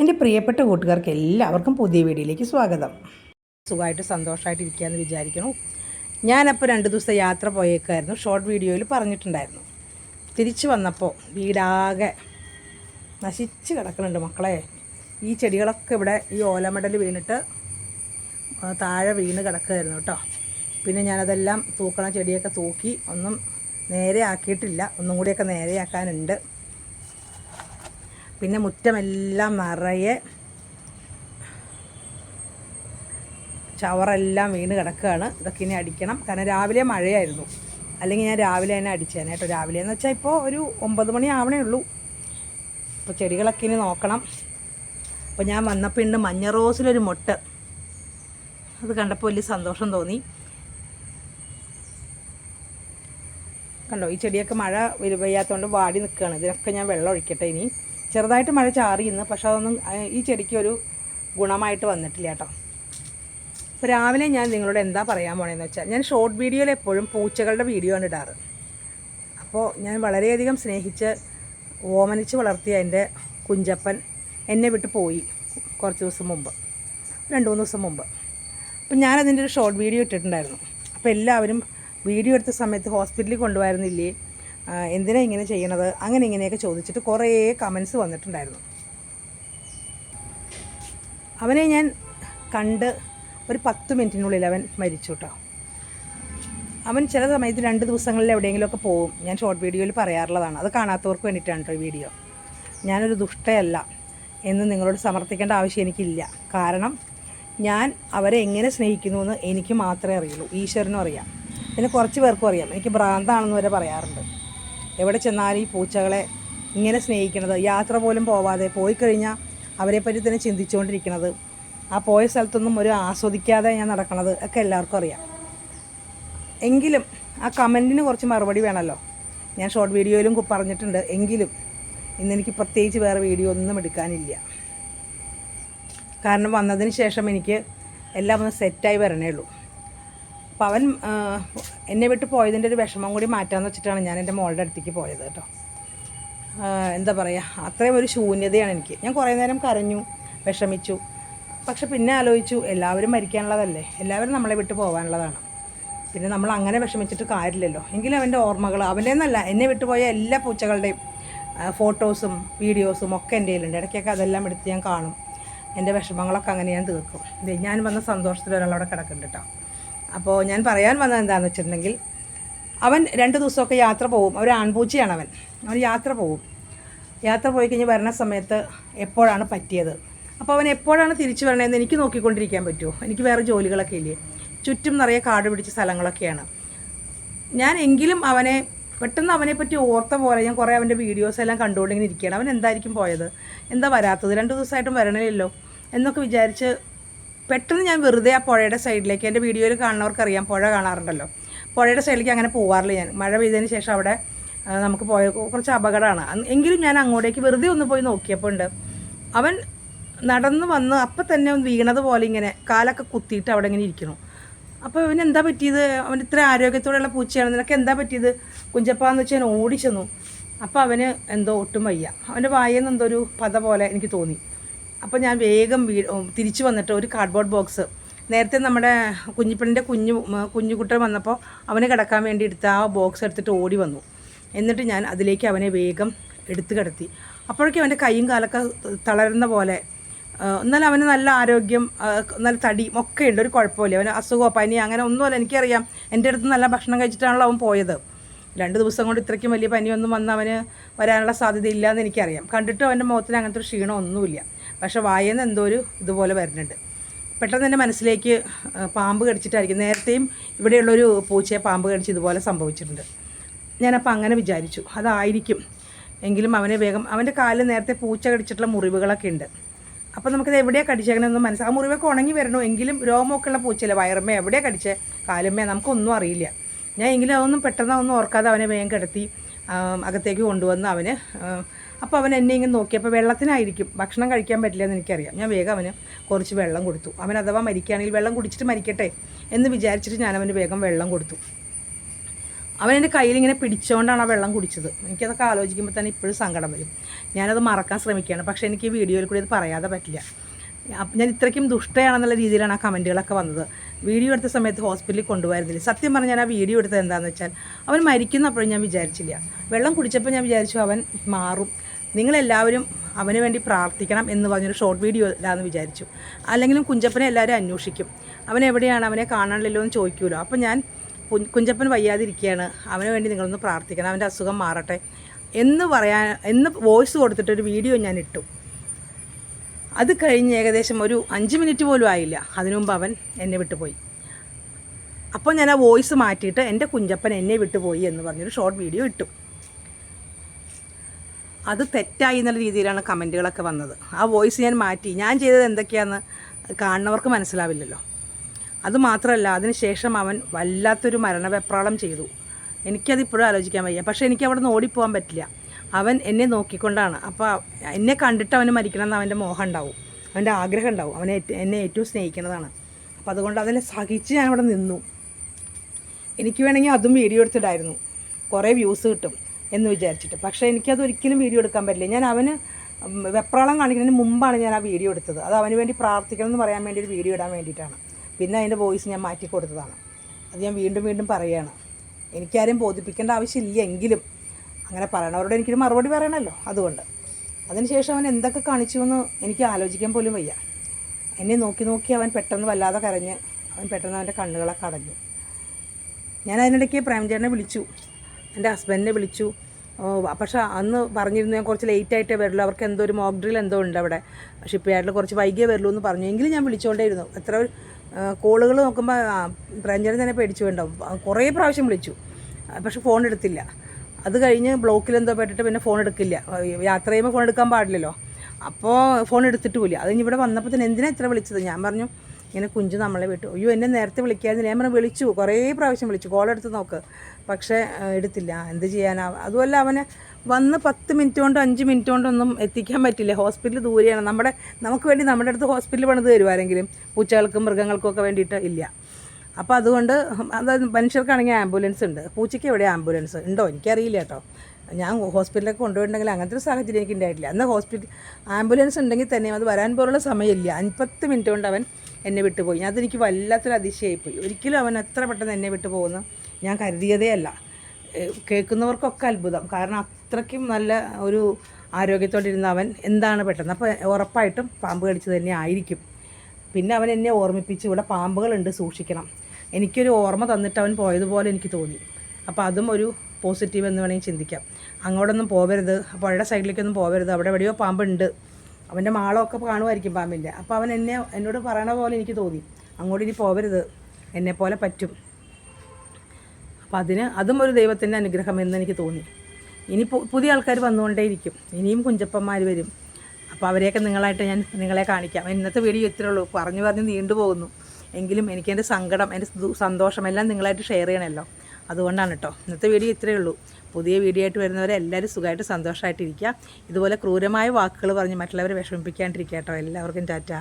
എന്റെ പ്രിയപ്പെട്ട കൂട്ടുകാർക്ക് എല്ലാവർക്കും പുതിയ വീഡിയോയിലേക്ക് സ്വാഗതം. സുഖമായിട്ട് സന്തോഷമായിട്ട് ഇരിക്കുകയെന്ന് വിചാരിക്കണം ഞാനപ്പോൾ രണ്ട് ദിവസം യാത്ര പോയേക്കായിരുന്നു. ഷോർട്ട് വീഡിയോയിൽ പറഞ്ഞിട്ടുണ്ടായിരുന്നു. തിരിച്ചു വന്നപ്പോൾ വീടാകെ നശിച്ച് കിടക്കുന്നുണ്ട് മക്കളെ. ഈ ചെടികളൊക്കെ ഇവിടെ ഈ ഓലമടൽ വീണിട്ട് താഴെ വീണ് കിടക്കുമായിരുന്നു കേട്ടോ. പിന്നെ ഞാനതെല്ലാം തൂക്കണ ചെടിയൊക്കെ തൂക്കി ഒന്നും നേരെ ആക്കിയിട്ടില്ല ഒന്നും കൂടിയൊക്കെ നേരെയാക്കാനുണ്ട്. പിന്നെ മുറ്റമെല്ലാം നിറയെ ചവറെല്ലാം വീണ് കിടക്കുകയാണ്. ഇതൊക്കെ ഇനി അടിക്കണം. കാരണം രാവിലെ മഴയായിരുന്നു. അല്ലെങ്കിൽ ഞാൻ രാവിലെ തന്നെ അടിച്ചേനെ കേട്ടോ. രാവിലെ എന്ന് വെച്ചാൽ ഇപ്പോൾ ഒരു ഒമ്പത് മണി ആവണേ ഉള്ളൂ. അപ്പോൾ ചെടികളൊക്കെ ഇനി നോക്കണം. അപ്പോൾ ഞാൻ വന്നപ്പോൾ ഉണ്ട് മഞ്ഞ റോസിലൊരു മുട്ട. അത് കണ്ടപ്പോൾ വലിയ സന്തോഷം തോന്നി. കണ്ടോ? ഈ ചെടിയൊക്കെ മഴ പെയ്യാത്തതുകൊണ്ട് വാടി നിൽക്കുകയാണ് ഇതിനൊക്കെ ഞാൻ വെള്ളം ഒഴിക്കട്ടെ ഇനി. ചെറുതായിട്ട് മഴ ചാറി ഇന്ന് പക്ഷെ അതൊന്നും ഈ ചെടിക്ക് ഒരു ഗുണമായിട്ട് വന്നിട്ടില്ല കേട്ടോ. അപ്പോൾ രാവിലെ ഞാൻ നിങ്ങളോട് എന്താ പറയാൻ പോണേന്ന് വെച്ചാൽ ഞാൻ ഷോർട്ട് വീഡിയോയിൽ എപ്പോഴും പൂച്ചകളുടെ വീഡിയോ ആണ് ഇടാറ്. അപ്പോൾ ഞാൻ വളരെയധികം സ്നേഹിച്ച് ഓമനിച്ച് വളർത്തിയ എന്റെ കുഞ്ചപ്പൻ എന്നെ വിട്ട് പോയി കുറച്ച് ദിവസം മുമ്പ് രണ്ട് മൂന്ന് ദിവസം മുമ്പ്. അപ്പം ഞാനതിന്റെ ഒരു ഷോർട്ട് വീഡിയോ ഇട്ടിട്ടുണ്ടായിരുന്നു. അപ്പോൾ എല്ലാവരും വീഡിയോ എടുത്ത സമയത്ത് ഹോസ്പിറ്റലിൽ കൊണ്ടുപോയിരുന്നില്ലേ എന്തിനാ ഇങ്ങനെ ചെയ്യണത്? അങ്ങനെ ഇങ്ങനെയൊക്കെ ചോദിച്ചിട്ട് കുറേ കമൻസ് വന്നിട്ടുണ്ടായിരുന്നു. അവനെ ഞാൻ കണ്ട് ഒരു പത്ത് മിനിറ്റിനുള്ളിൽ അവൻ മരിച്ചു കേട്ടോ അവൻ ചില സമയത്ത് രണ്ട് ദിവസങ്ങളിൽ എവിടെയെങ്കിലുമൊക്കെ പോകും. ഞാൻ ഷോർട്ട് വീഡിയോയിൽ പറയാറുള്ളതാണ്. അത് കാണാത്തവർക്ക് വേണ്ടിയിട്ടാണ് ഈ വീഡിയോ ഞാനൊരു ദുഷ്ടയല്ല എന്ന് നിങ്ങളോട് സമർത്ഥിക്കേണ്ട ആവശ്യം എനിക്കില്ല. കാരണം ഞാൻ അവരെ എങ്ങനെ സ്നേഹിക്കുന്നു എന്ന് എനിക്ക് മാത്രമേ അറിയുള്ളൂ. ഈശ്വരനും അറിയാം. പിന്നെ കുറച്ച് പേർക്കും അറിയാം. എനിക്ക് ഭ്രാന്താണെന്ന് വരെ പറയാറുണ്ട്. എവിടെ ചെന്നാലും ഈ പൂച്ചകളെ ഇങ്ങനെ സ്നേഹിക്കണത് യാത്ര പോലും പോവാതെ പോയി കഴിഞ്ഞാൽ അവരെപ്പറ്റി തന്നെ ചിന്തിച്ചുകൊണ്ടിരിക്കണത് ആ പോയ സ്ഥലത്തൊന്നും ഒരു ആസ്വദിക്കാതെ ഞാൻ നടക്കണത് ഒക്കെ എല്ലാവർക്കും അറിയാം. എങ്കിലും ആ കമന്റിന് കുറച്ച് മറുപടി വേണമല്ലോ ഞാൻ ഷോർട്ട് വീഡിയോയിലും പറഞ്ഞിട്ടുണ്ട്. എങ്കിലും ഇന്നെനിക്ക് പ്രത്യേകിച്ച് വേറെ വീഡിയോ ഒന്നും എടുക്കാനില്ല. കാരണം വന്നതിന് ശേഷം എനിക്ക് എല്ലാം ഒന്ന് സെറ്റായി വരണേ ഉള്ളൂ. അപ്പോൾ അവൻ എന്നെ വിട്ട് പോയതിന്റെ ഒരു വിഷമം കൂടി മാറ്റാമെന്ന് വെച്ചിട്ടാണ് ഞാൻ എന്റെ മോളുടെ അടുത്തേക്ക് പോയത് കേട്ടോ. എന്താ പറയുക അത്രയും ഒരു ശൂന്യതയാണ് എനിക്ക്. ഞാൻ കുറേ നേരം കരഞ്ഞു വിഷമിച്ചു. പക്ഷെ പിന്നെ ആലോചിച്ചു എല്ലാവരും മരിക്കാനുള്ളതല്ലേ? എല്ലാവരും നമ്മളെ വിട്ട് പോകാനുള്ളതാണ്. പിന്നെ നമ്മൾ അങ്ങനെ വിഷമിച്ചിട്ട് കാര്യമില്ലല്ലോ. എങ്കിലും അവന്റെ ഓർമ്മകൾ അവന്റെ എന്നല്ല എന്നെ വിട്ടുപോയ എല്ലാ പൂച്ചകളുടെയും ഫോട്ടോസും വീഡിയോസും ഒക്കെ എന്റെ കയ്യിലുണ്ട്. ഇടയ്ക്കൊക്കെ അതെല്ലാം എടുത്ത് ഞാൻ കാണും. എന്റെ വിഷമങ്ങളൊക്കെ അങ്ങനെ ഞാൻ തീർക്കും. ഞാൻ വന്ന സന്തോഷത്തിൽ ഒരാളവിടെ കിടക്കുന്നുണ്ട് കേട്ടോ. അപ്പോൾ ഞാൻ പറയാൻ വന്നത് എന്താണെന്ന് വെച്ചിട്ടുണ്ടെങ്കിൽ അവൻ രണ്ട് ദിവസമൊക്കെ യാത്ര പോകും. ഒരു ആൺപൂച്ചയാണ് അവൻ. അവൻ യാത്ര പോകും. യാത്ര പോയി കഴിഞ്ഞ് വരണ സമയത്ത് എപ്പോഴാണ് പറ്റിയത്? അപ്പോൾ അവൻ എപ്പോഴാണ് തിരിച്ചു വരണതെന്ന് എനിക്ക് നോക്കിക്കൊണ്ടിരിക്കാൻ പറ്റുമോ? എനിക്ക് വേറെ ജോലികളൊക്കെ ഇല്ലേ? ചുറ്റും നിറയെ കാട് പിടിച്ച സ്ഥലങ്ങളൊക്കെയാണ്. ഞാൻ എങ്കിലും അവനെ പെട്ടെന്ന് അവനെ പറ്റി ഓർത്ത പോലെ ഞാൻ കുറേ അവന്റെ വീഡിയോസ് എല്ലാം കണ്ടുകൊണ്ടിങ്ങനെ ഇരിക്കുകയാണ്. അവൻ എന്തായിരിക്കും പോയത്? എന്താ വരാത്തത്? രണ്ട് ദിവസമായിട്ടും വരണില്ലല്ലോ എന്നൊക്കെ വിചാരിച്ച് പെട്ടെന്ന് ഞാൻ വെറുതെ ആ പുഴയുടെ സൈഡിലേക്ക് എന്റെ വീഡിയോയിൽ കാണുന്നവർക്കറിയാം പുഴ കാണാറുണ്ടല്ലോ. പുഴയുടെ സൈഡിലേക്ക് അങ്ങനെ പോവാറില്ല ഞാൻ. മഴ പെയ്തതിന് ശേഷം അവിടെ നമുക്ക് പോയ കുറച്ച് അപകടമാണ്. എങ്കിലും ഞാൻ അങ്ങോട്ടേക്ക് വെറുതെ ഒന്ന് പോയി നോക്കിയപ്പോൾ ഉണ്ട്. അവൻ നടന്ന് വന്ന് അപ്പം തന്നെ വീണത് പോലെ ഇങ്ങനെ കാലൊക്കെ കുത്തിയിട്ട് അവിടെ ഇങ്ങനെ ഇരിക്കുന്നു. അപ്പോൾ ഇവന് എന്താ പറ്റിയത്? അവൻ ഇത്ര ആരോഗ്യത്തോടെയുള്ള പൂച്ചയാണ്. നിനക്ക് എന്താ പറ്റിയത്? കുഞ്ചപ്പാന്ന് വെച്ചാൽ ഞാൻ ഓടിച്ചെന്നു. അപ്പോൾ അവന് എന്തോ ഒട്ടും വയ്യ. അവന്റെ വായിൽ എന്തോ ഒരു പത പോലെ എനിക്ക് തോന്നി. അപ്പോൾ ഞാൻ വേഗം വീ തിരിച്ചു വന്നിട്ട് ഒരു കാർഡ്ബോർഡ് ബോക്സ് നേരത്തെ നമ്മുടെ കുഞ്ഞിപ്പണിന്റെ കുഞ്ഞു കുഞ്ഞു കുഞ്ഞുകുട്ടൻ വന്നപ്പോൾ അവനെ കിടക്കാൻ വേണ്ടി എടുത്ത ആ ബോക്സ് എടുത്തിട്ട് ഓടി വന്നു. എന്നിട്ട് ഞാൻ അതിലേക്ക് അവനെ വേഗം എടുത്ത് കിടത്തി. അപ്പോഴേക്കും അവന്റെ കൈയും കാലൊക്കെ തളരുന്ന പോലെ എന്നാലും അവന് നല്ല ആരോഗ്യം നല്ല തടിയും ഒക്കെ ഉണ്ട് ഒരു കുഴപ്പമില്ല. അവന് അസുഖമോ പനി അങ്ങനെ ഒന്നുമല്ല എനിക്കറിയാം. എന്റെ അടുത്ത് നല്ല ഭക്ഷണം കഴിച്ചിട്ടാണല്ലോ അവൻ പോയത്. രണ്ട് ദിവസം കൊണ്ട് ഇത്രയ്ക്കും വലിയ പനിയൊന്നും വന്ന് അവന് വരാനുള്ള സാധ്യത എന്ന് എനിക്കറിയാം. കണ്ടിട്ട് അവന്റെ മുഖത്തിന് അങ്ങനത്തെ ഒരു ക്ഷീണം ഒന്നുമില്ല പക്ഷെ വായന്ന് എന്തോ ഒരു ഇതുപോലെ വരുന്നുണ്ട്. പെട്ടെന്ന് തന്നെ മനസ്സിലേക്ക് പാമ്പ് കടിച്ചിട്ടായിരിക്കും. നേരത്തെയും ഇവിടെയുള്ളൊരു പൂച്ചയെ പാമ്പ് കടിച്ച് ഇതുപോലെ സംഭവിച്ചിട്ടുണ്ട്. ഞാനപ്പോൾ അങ്ങനെ വിചാരിച്ചു. അതായിരിക്കും. എങ്കിലും അവനെ വേഗം അവന്റെ കാലിൽ നേരത്തെ പൂച്ച കടിച്ചിട്ടുള്ള മുറിവുകളൊക്കെ ഉണ്ട്. അപ്പോൾ നമുക്കത് എവിടെയാണ് കടിച്ചേക്കണമെന്ന് മനസ്സിലാവും ആ മുറിവൊക്കെ ഉണങ്ങി വരണു? എങ്കിലും രോമമൊക്കെ ഉള്ള പൂച്ചയില്ല? വയറമ്മ എവിടെയാണ് കടിച്ചേ? കാലുമ്മേ നമുക്കൊന്നും അറിയില്ല. ഞാൻ എങ്കിലും അതൊന്നും പെട്ടെന്ന് ഒന്നും ഓർക്കാതെ അവനെ വേഗം കിടത്തി അകത്തേക്ക് കൊണ്ടുവന്ന് അവന് അപ്പോൾ അവൻ എന്നെ ഇങ്ങനെ നോക്കിയപ്പോൾ വെള്ളത്തിനായിരിക്കും. ഭക്ഷണം കഴിക്കാൻ പറ്റില്ല എന്ന് എനിക്കറിയാം. ഞാൻ വേഗം അവന് കുറച്ച് വെള്ളം കൊടുത്തു. അവൻ അഥവാ മരിക്കുകയാണെങ്കിൽ വെള്ളം കുടിച്ചിട്ട് മരിക്കട്ടെ എന്ന് വിചാരിച്ചിട്ട് ഞാൻ അവന് വേഗം വെള്ളം കൊടുത്തു. അവൻ എന്റെ കയ്യിൽ ഇങ്ങനെ പിടിച്ചുകൊണ്ടാണ് ആ വെള്ളം കുടിച്ചത്. എനിക്കതൊക്കെ ആലോചിക്കുമ്പോൾ തന്നെ ഇപ്പോഴും സങ്കടം വരും. ഞാനത് മറക്കാൻ ശ്രമിക്കുകയാണ്. പക്ഷേ എനിക്ക് ഈ വീഡിയോയിൽ കൂടി അത് പറയാതെ പറ്റില്ല. ഞാൻ ഇത്രയ്ക്കും ദുഷ്ടയാണെന്നുള്ള രീതിയിലാണ് ആ കമന്റുകളൊക്കെ വന്നത്. വീഡിയോ എടുത്ത സമയത്ത് ഹോസ്പിറ്റലിൽ കൊണ്ടുപോയിരുന്നില്ല. സത്യം പറഞ്ഞാൽ ഞാൻ ആ വീഡിയോ എടുത്തത് എന്താണെന്ന് വെച്ചാൽ അവൻ മരിക്കുന്നപ്പോഴും ഞാൻ വിചാരിച്ചില്ല. വെള്ളം കുടിച്ചപ്പോൾ ഞാൻ വിചാരിച്ചു അവൻ മാറും. നിങ്ങളെല്ലാവരും അവന് വേണ്ടി പ്രാർത്ഥിക്കണം എന്ന് പറഞ്ഞൊരു ഷോർട്ട് വീഡിയോ ഇടാന്ന് വിചാരിച്ചു. അല്ലെങ്കിലും കുഞ്ചപ്പനെ എല്ലാവരും അന്വേഷിക്കും. അവൻ എവിടെയാണ്? അവനെ കാണാനില്ലല്ലോ എന്ന് ചോദിക്കുമല്ലോ അപ്പോൾ ഞാൻ കുഞ്ചപ്പൻ വയ്യാതിരിക്കുകയാണ്. അവന് വേണ്ടി നിങ്ങളൊന്ന് പ്രാർത്ഥിക്കണം. അവന്റെ അസുഖം മാറട്ടെ എന്ന് പറയാൻ എന്ന് വോയിസ് കൊടുത്തിട്ടൊരു വീഡിയോ ഞാൻ ഇട്ടു. അത് കഴിഞ്ഞ് ഏകദേശം ഒരു അഞ്ച് മിനിറ്റ് പോലും ആയില്ല. അതിനു മുമ്പ് അവൻ എന്നെ വിട്ടുപോയി. അപ്പോൾ ഞാൻ ആ വോയിസ് മാറ്റിയിട്ട് എന്റെ കുഞ്ചപ്പൻ എന്നെ വിട്ടുപോയി എന്ന് പറഞ്ഞൊരു ഷോർട്ട് വീഡിയോ ഇട്ടു. അത് തെറ്റായി എന്നുള്ള രീതിയിലാണ് കമന്റുകളൊക്കെ വന്നത്. ആ വോയിസ് ഞാൻ മാറ്റി. ഞാൻ ചെയ്തത് എന്തൊക്കെയാണെന്ന് കാണുന്നവർക്ക് മനസ്സിലാവില്ലല്ലോ. അത് മാത്രമല്ല അതിനുശേഷം അവൻ വല്ലാത്തൊരു മരണവെപ്രാളം ചെയ്തു. എനിക്കത് ഇപ്പോഴും ആലോചിക്കാൻ വയ്യ. പക്ഷേ എനിക്ക് അവിടെ നിന്ന് ഓടിപ്പോകാൻ പറ്റില്ല. അവൻ എന്നെ നോക്കിക്കൊണ്ടാണ്. അപ്പോൾ എന്നെ കണ്ടിട്ട് അവന് മരിക്കണം എന്ന് അവന്റെ മോഹം ഉണ്ടാവും. അവന്റെ ആഗ്രഹം ഉണ്ടാവും. അവനെ എന്നെ ഏറ്റവും സ്നേഹിക്കുന്നതാണ്. അപ്പോൾ അതുകൊണ്ട് അതിനെ സഹിച്ച് ഞാൻ അവിടെ നിന്നു. എനിക്ക് വേണമെങ്കിൽ അതും വീഡിയോ എടുത്തിടായിരുന്നു. കുറേ വ്യൂസ് കിട്ടും. എന്ന് വിചാരിച്ചിട്ട്. പക്ഷേ എനിക്കത് ഒരിക്കലും വീഡിയോ എടുക്കാൻ പറ്റില്ല. ഞാൻ അവന് വെപ്രാളം കാണിക്കുന്നതിന് മുമ്പാണ് ഞാൻ ആ വീഡിയോ എടുത്തത്. അത് അവന് വേണ്ടി പ്രാർത്ഥിക്കണം എന്ന് പറയാൻ വേണ്ടി ഒരു വീഡിയോ ഇടാൻ വേണ്ടിയിട്ടാണ്. പിന്നെ അതിന്റെ വോയിസ് ഞാൻ മാറ്റി കൊടുത്തതാണ്. അത് ഞാൻ വീണ്ടും വീണ്ടും പറയുകയാണ്. എനിക്കാരും ബോധിപ്പിക്കേണ്ട ആവശ്യമില്ല എങ്കിലും അങ്ങനെ പറയണവരോട് എനിക്കൊരു മറുപടി പറയണമല്ലോ അതുകൊണ്ട്. അതിനുശേഷം അവൻ എന്തൊക്കെ കാണിച്ചു എന്ന് എനിക്ക് ആലോചിക്കാൻ പോലും വയ്യ. എന്നെ നോക്കി നോക്കി അവൻ പെട്ടെന്ന് വല്ലാതെ കരഞ്ഞ് അവൻ പെട്ടെന്ന് അവന്റെ കണ്ണുകളൊക്കെ അടഞ്ഞു. ഞാൻ അതിനിടയ്ക്ക് പ്രേംചേട്ടനെ വിളിച്ചു. എന്റെ ഹസ്ബൻഡിനെ വിളിച്ചു. പക്ഷെ അന്ന് പറഞ്ഞിരുന്നു ഞാൻ കുറച്ച് ലേറ്റ് ആയിട്ടേ വരുള്ളൂ. അവർക്ക് എന്തോ ഒരു മോക്ക് ഡ്രിൽ എന്തോ ഉണ്ട് അവിടെ. ഷിപ്പ് യാർഡിൽ കുറച്ച് വൈകിയേ വരുള്ളൂ എന്ന് പറഞ്ഞു. എങ്കിലും ഞാൻ വിളിച്ചുകൊണ്ടേയിരുന്നു എത്ര കോളുകൾ നോക്കുമ്പോൾ പ്രേംചേട്ടൻ തന്നെ പേടിച്ചു വേണ്ടാവും കുറേ പ്രാവശ്യം വിളിച്ചു. പക്ഷെ ഫോൺ എടുത്തില്ല. അത് കഴിഞ്ഞ് ബ്ലോക്കിൽ എന്തോ പെട്ടിട്ട് പിന്നെ ഫോൺ എടുക്കില്ല. യാത്ര ചെയ്യുമ്പോൾ ഫോൺ എടുക്കാൻ പാടില്ലല്ലോ. അപ്പോൾ ഫോൺ എടുത്തിട്ടുമില്ല. അത് ഇവിടെ വന്നപ്പോൾ തന്നെ എന്തിനാ ഇത്ര വിളിച്ചത്? ഞാൻ പറഞ്ഞു ഇങ്ങനെ കുഞ്ചു നമ്മളെ വിട്ടു. അയ്യോ എന്നെ നേരത്തെ വിളിക്കായിരുന്നു ഞാൻ പറഞ്ഞു വിളിച്ചു. കുറേ പ്രാവശ്യം വിളിച്ചു. കോൾ എടുത്ത് നോക്ക്. പക്ഷേ എടുത്തില്ല. എന്ത് ചെയ്യാനാ? അതുമല്ല അവന് വന്ന് പത്ത് മിനിറ്റ് കൊണ്ട് അഞ്ച് മിനിറ്റ് കൊണ്ടൊന്നും എത്തിക്കാൻ പറ്റില്ല. ഹോസ്പിറ്റൽ ദൂരെയാണ്. നമ്മുടെ നമുക്ക് വേണ്ടി നമ്മുടെ അടുത്ത് ഹോസ്പിറ്റൽ പണിത് തരും ആരെങ്കിലും? പൂച്ചകൾക്കും മൃഗങ്ങൾക്കും ഒക്കെ വേണ്ടിയിട്ട് ഇല്ല. അപ്പോൾ അതുകൊണ്ട് അതായത് മനുഷ്യർക്കാണെങ്കിൽ ആംബുലൻസ് ഉണ്ട്. പൂച്ചയ്ക്ക് എവിടെ ആംബുലൻസ്? ഉണ്ടോ? എനിക്കറിയില്ല കേട്ടോ. ഞാൻ ഹോസ്പിറ്റലിലേക്ക് കൊണ്ടുപോയിട്ടുണ്ടെങ്കിൽ അങ്ങനത്തെ ഒരു സാഹചര്യം എനിക്ക് ഉണ്ടായിട്ടില്ല. അന്ന് ഹോസ്പിറ്റൽ ആംബുലൻസ് ഉണ്ടെങ്കിൽ തന്നെയും അത് വരാൻ പോലുള്ള സമയമില്ല. അൻപത്ത് മിനിറ്റ് കൊണ്ട് അവൻ എന്നെ വിട്ടുപോയി. ഞാൻ അതെനിക്ക് വല്ലാത്തൊരു അതിശയായിപ്പോയി ഒരിക്കലും അവൻ എത്ര പെട്ടെന്ന് എന്നെ വിട്ടു പോകുന്നു ഞാൻ കരുതിയതേ അല്ല. കേൾക്കുന്നവർക്കൊക്കെ അത്ഭുതം. കാരണം അത്രയ്ക്കും നല്ല ഒരു ആരോഗ്യത്തോടെ ഇരുന്ന അവൻ എന്താണ് പെട്ടെന്ന്? അപ്പോൾ ഉറപ്പായിട്ടും പാമ്പ് കടിച്ചത് തന്നെ ആയിരിക്കും. പിന്നെ അവൻ എന്നെ ഓർമ്മിപ്പിച്ച് ഇവിടെ പാമ്പുകളുണ്ട് സൂക്ഷിക്കണം. എനിക്കൊരു ഓർമ്മ തന്നിട്ട് അവൻ പോയതുപോലെ എനിക്ക് തോന്നി. അപ്പോൾ അതും ഒരു പോസിറ്റീവ് എന്ന് വേണമെങ്കിൽ ചിന്തിക്കാം. അങ്ങോട്ടൊന്നും പോകരുത് പുഴയുടെ സൈഡിലേക്കൊന്നും പോകരുത് അവിടെ എവിടെയോ പാമ്പുണ്ട്. അവന്റെ മാളമൊക്കെ കാണുമായിരിക്കും പാമ്പിന്റെ. അപ്പോൾ അവൻ എന്നെ എന്നോട് പറയണ പോലെ എനിക്ക് തോന്നി. അങ്ങോട്ട് ഇനി പോകരുത് എന്നെപ്പോലെ പറ്റും. അപ്പോൾ അതിന് അതും ഒരു ദൈവത്തിന്റെ അനുഗ്രഹം എന്ന് എനിക്ക് തോന്നി. ഇനി പുതിയ ആൾക്കാർ വന്നുകൊണ്ടേയിരിക്കും. ഇനിയും കുഞ്ചപ്പന്മാർ വരും. അപ്പോൾ അവരെയൊക്കെ നിങ്ങളായിട്ട് ഞാൻ നിങ്ങളെ കാണിക്കാം. ഇന്നത്തെ വീഡിയോ ഇത്രേ ഉള്ളൂ. പറഞ്ഞു പറഞ്ഞ് നീണ്ടുപോകുന്നു. എങ്കിലും എനിക്ക് എന്റെ സങ്കടം എന്റെ സന്തോഷം എല്ലാം നിങ്ങളായിട്ട് ഷെയർ ചെയ്യണമല്ലോ. അതുകൊണ്ടാണ് കേട്ടോ ഇന്നത്തെ വീഡിയോ ഇത്രയേ ഉള്ളൂ. പുതിയ വീഡിയോ ആയിട്ട് വരുന്നവരെ എല്ലാവരും സുഖമായിട്ട് സന്തോഷമായിട്ടിരിക്കുക. ഇതുപോലെ ക്രൂരമായ വാക്കുകൾ പറഞ്ഞ് മറ്റുള്ളവരെ വിഷമിപ്പിക്കാണ്ടിരിക്കുക കേട്ടോ. എല്ലാവർക്കും ടാറ്റാ.